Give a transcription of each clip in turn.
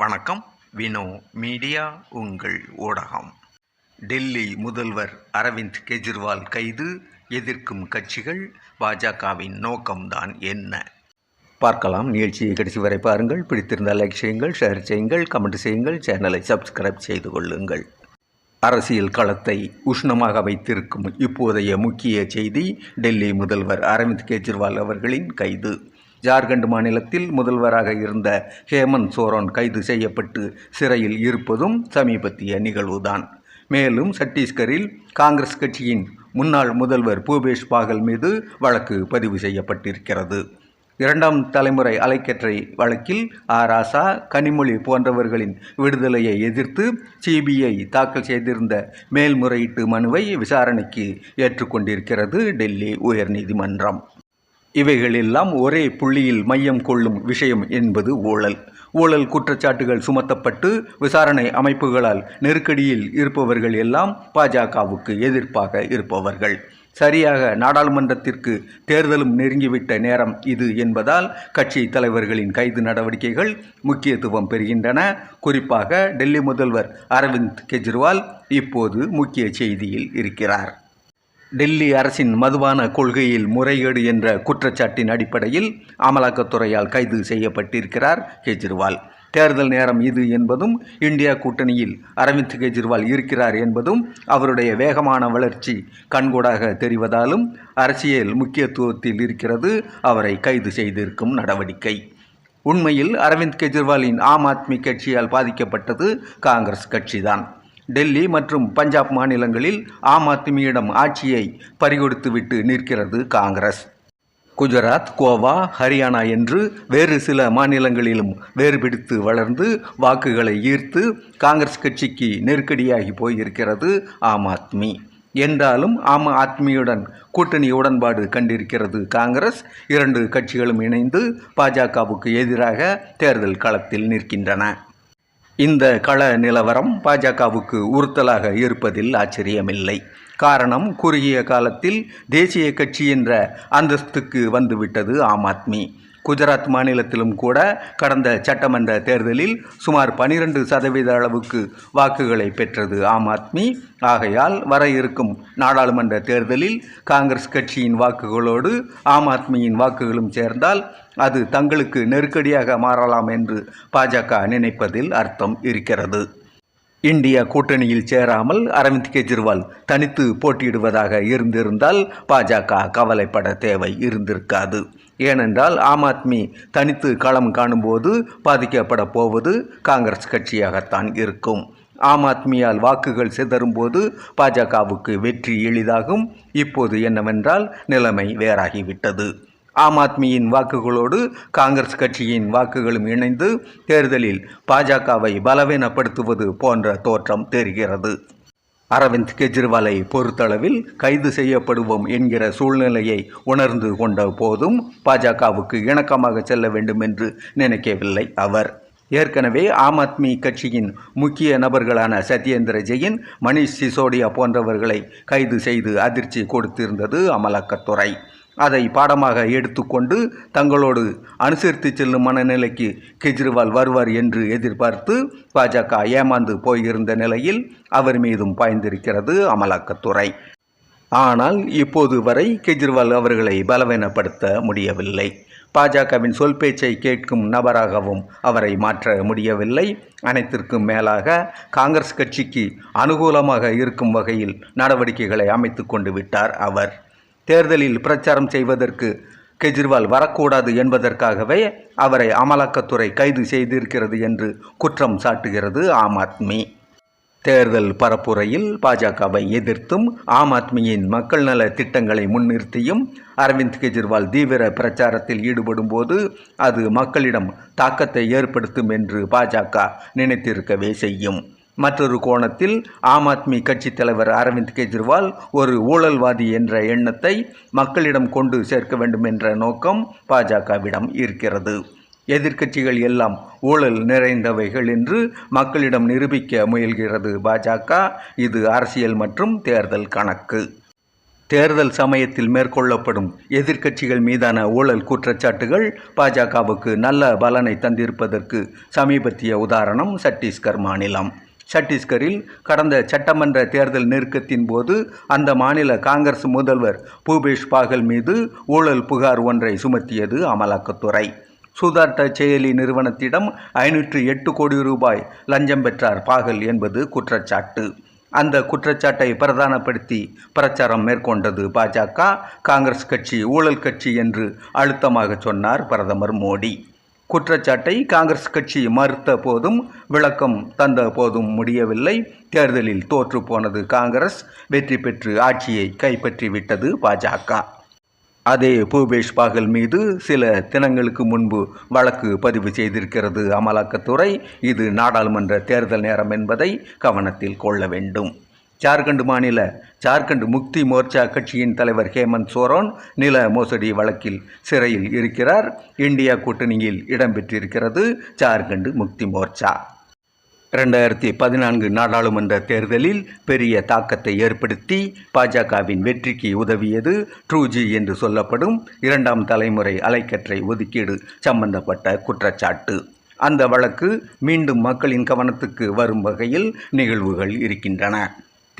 வணக்கம். வினோ மீடியா உங்கள் ஊடகம். டெல்லி முதல்வர் அரவிந்த் கெஜ்ரிவால் கைது எதிர்க்கும் கட்சிகள் பாஜகவின் நோக்கம்தான் என்ன? பார்க்கலாம் நிகழ்ச்சியை கடைசி வரை பாருங்கள். பிடித்திருந்தால் லைக் செய்யுங்கள் ஷேர் செய்யுங்கள் கமெண்ட் செய்யுங்கள் சேனலை சப்ஸ்கிரைப் செய்து கொள்ளுங்கள். அரசியல் களத்தை உஷ்ணமாக வைத்திருக்கும் இப்போதைய முக்கிய செய்தி டெல்லி முதல்வர் அரவிந்த் கெஜ்ரிவால் அவர்களின் கைது. ஜார்க்கண்ட் மாநிலத்தில் முதல்வராக இருந்த ஹேமந்த் சோரன் கைது செய்யப்பட்டு சிறையில் இருப்பதும் சமீபத்திய நிகழ்வுதான். மேலும் சத்தீஸ்கரில் காங்கிரஸ் கட்சியின் முன்னாள் முதல்வர் பூபேஷ் பாகல் மீது வழக்கு பதிவு செய்யப்பட்டிருக்கிறது. இரண்டாம் தலைமுறை அலைக்கற்றை வழக்கில் ஆராசா கனிமொழி போன்றவர்களின் விடுதலையை எதிர்த்து சிபிஐ தாக்கல் செய்திருந்த மேல்முறையீட்டு மனுவை விசாரணைக்கு ஏற்றுக்கொண்டிருக்கிறது டெல்லி உயர்நீதிமன்றம். இவைகளெல்லாம் ஒரே புள்ளியில் மையம் கொள்ளும் விஷயம் என்பது ஊழல். ஊழல் குற்றச்சாட்டுகள் சுமத்தப்பட்டு விசாரணை அமைப்புகளால் நெருக்கடியில் இருப்பவர்கள் எல்லாம் பாஜகவுக்கு எதிர்ப்பாக இருப்பவர்கள். சரியாக நாடாளுமன்றத்திற்கு தேர்தலும் நெருங்கிவிட்ட நேரம் இது என்பதால் கட்சி தலைவர்களின் கைது நடவடிக்கைகள் முக்கியத்துவம் பெறுகின்றன. குறிப்பாக டெல்லி முதல்வர் அரவிந்த் கெஜ்ரிவால் இப்போது முக்கிய செய்தியில் இருக்கிறார். டெல்லி அரசின் மதுபான கொள்கையில் முறைகேடு என்ற குற்றச்சாட்டின் அடிப்படையில் அமலாக்கத்துறையால் கைது செய்யப்பட்டிருக்கிறார் கெஜ்ரிவால். தேர்தல் நேரம் இது என்பதும் இந்தியா கூட்டணியில் அரவிந்த் கெஜ்ரிவால் இருக்கிறார் என்பதும் அவருடைய வேகமான வளர்ச்சி கண்கூடாக தெரிவதாலும் அரசியல் முக்கியத்துவத்தில் இருக்கிறது அவரை கைது செய்திருக்கும் நடவடிக்கை. உண்மையில் அரவிந்த் கெஜ்ரிவாலின் ஆம் ஆத்மி கட்சியால் பாதிக்கப்பட்டது காங்கிரஸ் கட்சிதான். டெல்லி மற்றும் பஞ்சாப் மாநிலங்களில் ஆம் ஆத்மியிடம் ஆட்சியை பறிகொடுத்துவிட்டு நிற்கிறது காங்கிரஸ். குஜராத் கோவா ஹரியானா என்று வேறு சில மாநிலங்களிலும் வேறுபிடித்து வளர்ந்து வாக்குகளை ஈர்த்து காங்கிரஸ் கட்சிக்கு நெருக்கடியாகி போயிருக்கிறது ஆம் ஆத்மி. என்றாலும் ஆம் ஆத்மியுடன் கூட்டணி உடன்பாடு கண்டிருக்கிறது காங்கிரஸ். இரண்டு கட்சிகளும் இணைந்து பாஜகவுக்கு எதிராக தேர்தல் களத்தில் நிற்கின்றன. இந்த கள நிலவரம் பாஜகவுக்கு உறுத்தலாக இருப்பதில் ஆச்சரியமில்லை. காரணம் குறுகிய காலத்தில் தேசிய கட்சி என்ற அந்தஸ்துக்கு வந்துவிட்டது ஆம் ஆத்மி. குஜராத் மாநிலத்திலும் கூட கடந்த சட்டமன்ற தேர்தலில் சுமார் பனிரெண்டு சதவீத அளவுக்கு வாக்குகளை பெற்றது ஆம் ஆத்மி. ஆகையால் வர இருக்கும் நாடாளுமன்ற தேர்தலில் காங்கிரஸ் கட்சியின் வாக்குகளோடு ஆம் ஆத்மியின் வாக்குகளும் சேர்ந்தால் அது தங்களுக்கு நெருக்கடியாக மாறலாம் என்று பாஜக நினைப்பதில் அர்த்தம் இருக்கிறது. இந்தியா கூட்டணியில் சேராமல் அரவிந்த் கெஜ்ரிவால் தனித்து போட்டியிடுவதாக இருந்திருந்தால் பாஜக கவலைப்பட தேவை இருந்திருக்காது. ஏனென்றால் ஆம் ஆத்மி தனித்து களம் காணும்போது பாதிக்கப்பட போவது காங்கிரஸ் கட்சியாகத்தான் இருக்கும். ஆம் ஆத்மியால் வாக்குகள் சிதறும்போது பாஜகவுக்கு வெற்றி எளிதாகும். இப்போது என்னவென்றால் நிலைமை வேறாகிவிட்டது. ஆம் ஆத்மியின் வாக்குகளோடு காங்கிரஸ் கட்சியின் வாக்குகளும் இணைந்து தேர்தலில் பாஜகவை பலவீனப்படுத்துவது போன்ற தோற்றம் தெரிகிறது. அரவிந்த் கெஜ்ரிவாலை பொறுத்தளவில் கைது செய்யப்படுவோம் என்கிற சூழ்நிலையை உணர்ந்து கொண்ட போதும் பாஜகவுக்கு இணக்கமாக செல்ல வேண்டும் என்று நினைக்கவில்லை அவர். ஏற்கனவே ஆம் ஆத்மி கட்சியின் முக்கிய நபர்களான சத்யேந்திர ஜெயின் மணிஷ் சிசோடியா போன்றவர்களை கைது செய்து அதிர்ச்சி கொடுத்திருந்தது அமலாக்கத்துறை. அதை பாடமாக எடுத்துக்கொண்டு தங்களோடு அனுசரித்து செல்லும் மனநிலைக்கு கெஜ்ரிவால் வருவார் என்று எதிர்பார்த்து பாஜக ஏமாந்து போயிருந்த நிலையில் அவர் மீதும் பாய்ந்திருக்கிறது அமலாக்கத்துறை. ஆனால் இப்போது வரை கெஜ்ரிவால் அவர்களை பலவீனப்படுத்த முடியவில்லை. பாஜகவின் சொல் பேச்சை கேட்கும் நபராகவும் அவரை மாற்ற முடியவில்லை. அனைத்திற்கும் மேலாக காங்கிரஸ் கட்சிக்கு அனுகூலமாக இருக்கும் வகையில் நடவடிக்கைகளை அமைத்து கொண்டு விட்டார் அவர். தேர்தலில் பிரச்சாரம் செய்வதற்கு கெஜ்ரிவால் வரக்கூடாது என்பதற்காகவே அவரை அமலாக்கத்துறை கைது செய்திருக்கிறது என்று குற்றம் சாட்டுகிறது ஆம் ஆத்மி. தேர்தல் பரப்புரையில் பாஜகவை எதிர்த்தும் ஆம் ஆத்மியின் மக்கள் நல திட்டங்களை முன்னிறுத்தியும் அரவிந்த் கெஜ்ரிவால் தீவிர பிரச்சாரத்தில் ஈடுபடும் போது அது மக்களிடம் தாக்கத்தை ஏற்படுத்தும் என்று பாஜக நினைத்திருக்கவே செய்யும். மற்றொரு கோணத்தில் ஆம் ஆத்மி கட்சி தலைவர் அரவிந்த் கெஜ்ரிவால் ஒரு ஊழல்வாதி என்ற எண்ணத்தை மக்களிடம் கொண்டு சேர்க்க வேண்டும் என்ற நோக்கம் பாஜகவிடம் இருக்கிறது. எதிர்க்கட்சிகள் எல்லாம் ஊழல் நிறைந்தவைகள் என்று மக்களிடம் நிரூபிக்க முயல்கிறது பாஜக. இது அரசியல் மற்றும் தேர்தல் கணக்கு. தேர்தல் சமயத்தில் மேற்கொள்ளப்படும் எதிர்க்கட்சிகள் மீதான ஊழல் குற்றச்சாட்டுகள் பாஜகவுக்கு நல்ல பலனை தந்திருப்பதற்கு சமீபத்திய உதாரணம் சத்தீஸ்கர் மாநிலம். சத்தீஸ்கரில் கடந்த சட்டமன்ற தேர்தல் நெருக்கத்தின் போது அந்த மாநில காங்கிரஸ் முதல்வர் பூபேஷ் பாகல் மீது ஊழல் புகார் ஒன்றை சுமத்தியது அமலாக்கத்துறை. சூதாட்ட செயலி நிறுவனத்திடம் ஐநூற்று எட்டு கோடி ரூபாய் லஞ்சம் பெற்றார் பாகல் என்பது குற்றச்சாட்டு. அந்த குற்றச்சாட்டை பிரதானப்படுத்தி பிரச்சாரம் மேற்கொண்டது பாஜக. காங்கிரஸ் கட்சி ஊழல் கட்சி என்று அழுத்தமாக சொன்னார் பிரதமர் மோடி. குற்றச்சாட்டை காங்கிரஸ் கட்சி மறுத்த போதும் விளக்கம் தந்த போதும் முடியவில்லை. தேர்தலில் தோற்று போனது காங்கிரஸ் வெற்றி பெற்று ஆட்சியை கைப்பற்றிவிட்டது பாஜக. அதே பூபேஷ் பாகல் மீது சில தினங்களுக்கு முன்பு வழக்கு பதிவு செய்திருக்கிறது அமலாக்கத்துறை. இது நாடாளுமன்ற தேர்தல் நேரம் என்பதை கவனத்தில் கொள்ள வேண்டும். ஜார்க்கண்ட் மாநில ஜார்க்கண்ட் முக்தி மோர்ச்சா கட்சியின் தலைவர் ஹேமந்த் சோரோன் நில மோசடி வழக்கில் சிறையில் இருக்கிறார். இந்தியா கூட்டணியில் இடம்பெற்றிருக்கிறது ஜார்க்கண்ட் முக்தி மோர்ச்சா. ரெண்டாயிரத்தி பதினான்கு நாடாளுமன்ற தேர்தலில் பெரிய தாக்கத்தை ஏற்படுத்தி பாஜகவின் வெற்றிக்கு உதவியது ட்ரூஜி என்று சொல்லப்படும் இரண்டாம் தலைமுறை அலைக்கற்றை ஒதுக்கீடு சம்பந்தப்பட்ட குற்றச்சாட்டு. அந்த வழக்கு மீண்டும் மக்களின் கவனத்துக்கு வரும் வகையில் நிகழ்வுகள் இருக்கின்றன.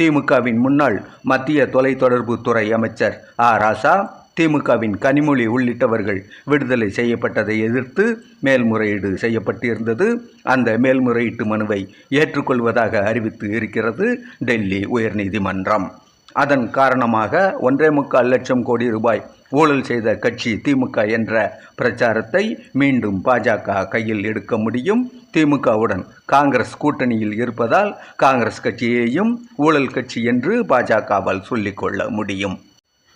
திமுகவின் முன்னாள் மத்திய தொலைத்தொடர்புத்துறை அமைச்சர் ஆ. ராசா திமுகவின் கனிமொழி உள்ளிட்டவர்கள் விடுதலை செய்யப்பட்டதை எதிர்த்து மேல்முறையீடு செய்யப்பட்டிருந்தது. அந்த மேல்முறையீட்டு மனுவை ஏற்றுக்கொள்வதாக அறிவித்து இருக்கிறது டெல்லி உயர்நீதிமன்றம். அதன் காரணமாக ஒன்றே முக்கால் லட்சம் கோடி ரூபாய் ஊழல் செய்த கட்சி திமுக என்ற பிரச்சாரத்தை மீண்டும் பாஜக கையில் எடுக்க முடியும். திமுகவுடன் காங்கிரஸ் கூட்டணியில் இருப்பதால் காங்கிரஸ் கட்சியையும் ஊழல் கட்சி என்று பாஜகவால் சொல்லிக்கொள்ள முடியும்.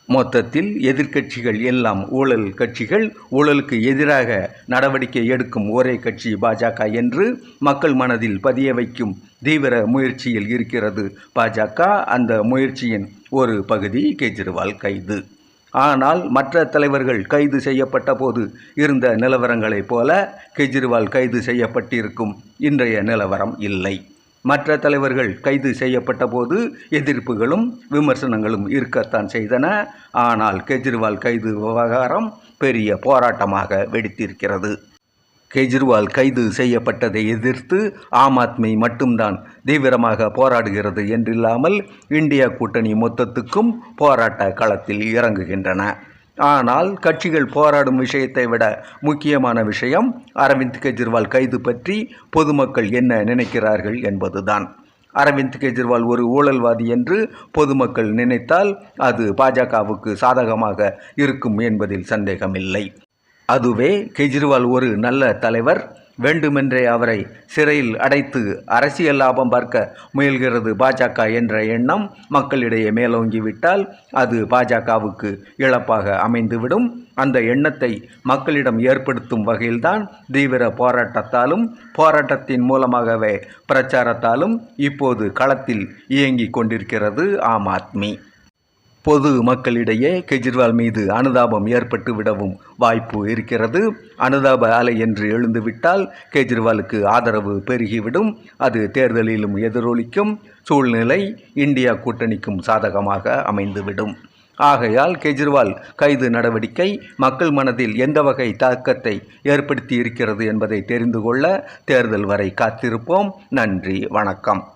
மொத்தத்தில் எதிர்க்கட்சிகள் எல்லாம் ஊழல் கட்சிகள் ஊழலுக்கு எதிராக நடவடிக்கை எடுக்கும் ஒரே கட்சி பாஜக என்று மக்கள் மனதில் பதிய வைக்கும் தீவிர முயற்சியில் இருக்கிறது பாஜக. அந்த முயற்சியின் ஒரு பகுதி கெஜ்ரிவால் கைது. ஆனால் மற்ற தலைவர்கள் கைது செய்யப்பட்ட போது இருந்த நிலவரங்களைப் போல கெஜ்ரிவால் கைது செய்யப்பட்டிருக்கும். இன்றைய நிலவரம் இல்லை. மற்ற தலைவர்கள் கைது செய்யப்பட்ட போது எதிர்ப்புகளும் விமர்சனங்களும் இருக்கத்தான் செய்தன. ஆனால் கெஜ்ரிவால் கைது விவகாரம் பெரிய போராட்டமாக வெடித்திருக்கிறது. கெஜ்ரிவால் கைது செய்யப்பட்டதை எதிர்த்து ஆம் ஆத்மி மட்டும்தான் தீவிரமாக போராடுகிறது என்றில்லாமல் இந்தியா கூட்டணி மொத்தத்துக்கும் போராட்ட களத்தில் இறங்குகின்றன. ஆனால் கட்சிகள் போராடும் விஷயத்தை விட முக்கியமான விஷயம் அரவிந்த் கெஜ்ரிவால் கைது பற்றி பொதுமக்கள் என்ன நினைக்கிறார்கள் என்பதுதான். அரவிந்த் கெஜ்ரிவால் ஒரு ஊழல்வாதி என்று பொதுமக்கள் நினைத்தால் அது பாஜகவுக்கு சாதகமாக இருக்கும் என்பதில் சந்தேகமில்லை. அதுவே கெஜ்ரிவால் ஒரு நல்ல தலைவர் வேண்டுமென்றே அவரை சிறையில் அடைத்து அரசியல் லாபம் பார்க்க முயல்கிறது பாஜக என்ற எண்ணம் மக்களிடையே மேலோங்கிவிட்டால் அது பாஜகவுக்கு இழப்பாக அமைந்துவிடும். அந்த எண்ணத்தை மக்களிடம் ஏற்படுத்தும் வகையில்தான் தீவிர போராட்டத்தாலும் போராட்டத்தின் மூலமாகவே பிரச்சாரத்தாலும் இப்போது களத்தில் இயங்கிக் கொண்டிருக்கிறது ஆம் ஆத்மி. பொது மக்களிடையே கெஜ்ரிவால் மீது அனுதாபம் ஏற்பட்டு விடவும் வாய்ப்பு இருக்கிறது. அனுதாப அலை என்று எழுந்துவிட்டால் கெஜ்ரிவாலுக்கு ஆதரவு பெருகிவிடும். அது தேர்தலிலும் எதிரொலிக்கும். சூழ்நிலை இந்தியா கூட்டணிக்கும் சாதகமாக அமைந்துவிடும். ஆகையால் கெஜ்ரிவால் கைது நடவடிக்கை மக்கள் மனதில் எந்த வகை தாக்கத்தை ஏற்படுத்தி இருக்கிறது என்பதை தெரிந்து கொள்ள தேர்தல் வரை காத்திருப்போம். நன்றி வணக்கம்.